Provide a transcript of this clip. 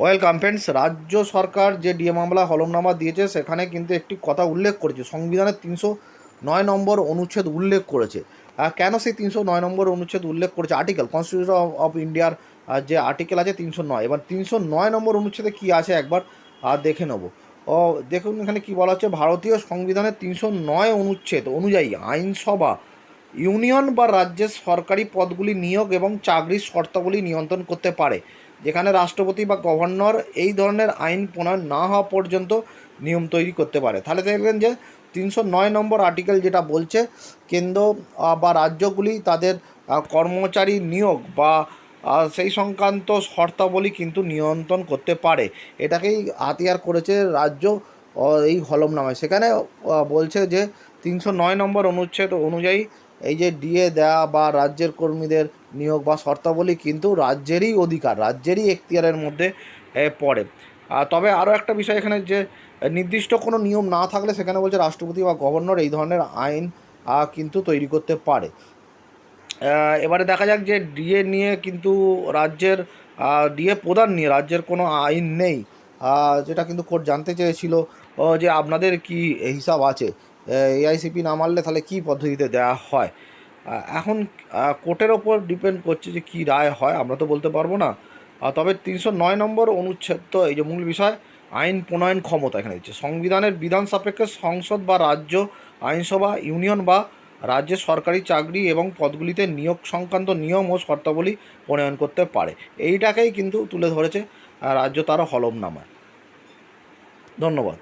Welcome friends রাজ্য সরকার যে DA মামলা হলমনামা দিয়েছে, সেখানে কিন্তু একটি কথা উল্লেখ করেছে। সংবিধানের তিনশো নয় নম্বর অনুচ্ছেদ উল্লেখ করেছে। কেন সেই তিনশো নয় নম্বর অনুচ্ছেদ উল্লেখ করেছে? আর্টিকেল কনস্টিটিউশন অফ ইন্ডিয়ার যে আর্টিকেল আছে তিনশো নয়। এবার তিনশো নয় নম্বর অনুচ্ছেদে কী আছে একবার দেখে নেব। ও, দেখুন এখানে কি বলা হচ্ছে, ভারতীয় সংবিধানের তিনশো নয় অনুচ্ছেদ অনুযায়ী আইনসভা, ইউনিয়ন বা রাজ্যের সরকারি পদগুলি নিয়োগ এবং চাকরির শর্তাবলী নিয়ন্ত্রণ করতে পারে। যেখানে রাষ্ট্রপতি বা গভর্নর এই ধরনের আইন প্রণয়ন না হওয়া পর্যন্ত নিয়ম তৈরি করতে পারে। তাহলে দেখবেন যে তিনশো নয় নম্বর আর্টিকেল যেটা বলছে, কেন্দ্র বা রাজ্যগুলি তাদের কর্মচারী নিয়োগ বা সেই সংক্রান্ত শর্তাবলী কিন্তু নিয়ন্ত্রণ করতে পারে। এটাকেই হাতিয়ার করেছে রাজ্য এই হলমনামায় সেখানে বলছে যে তিনশো নয় নম্বর অনুচ্ছেদ অনুযায়ী এই যে ডিএ দেওয়া বা রাজ্যের কর্মীদের নিয়োগ বা শর্তাবলী কিন্তু রাজ্যেরই অধিকার, রাজ্যেরই এখতিয়ারের মধ্যে পড়ে। তবে আরও একটা বিষয় এখানে যে, নির্দিষ্ট কোনো নিয়ম না থাকলে সেখানে বলছে রাষ্ট্রপতি বা গভর্নর এই ধরনের আইন কিন্তু তৈরি করতে পারে। এবারে দেখা যাক যে ডিএ নিয়ে কিন্তু রাজ্যের ডিএ প্রদান নিয়ে রাজ্যের কোনো আইন নেই। যেটা কিন্তু কোর্ট জানতে চেয়েছিল যে আপনাদের কি হিসাব আছে? এআইসিপি না মানলে তাহলে কী পদ্ধতিতে দেওয়া হয়? এখন কোর্টের ওপর ডিপেন্ড করছে যে কী রায় হয়, আমরা তো বলতে পারব না। তবে তিনশো নয় নম্বর অনুচ্ছেদ এই যে মূল বিষয়, আইন প্রণয়ন ক্ষমতা এখানে দিচ্ছে। সংবিধানের বিধান সাপেক্ষে সংসদ বা রাজ্য আইনসভা, ইউনিয়ন বা রাজ্যের সরকারি চাকরি এবং পদগুলিতে নিয়োগ সংক্রান্ত নিয়ম ও শর্তাবলী প্রণয়ন করতে পারে। এইটাকেই কিন্তু তুলে ধরেছে রাজ্য তার হলমনামায় ধন্যবাদ।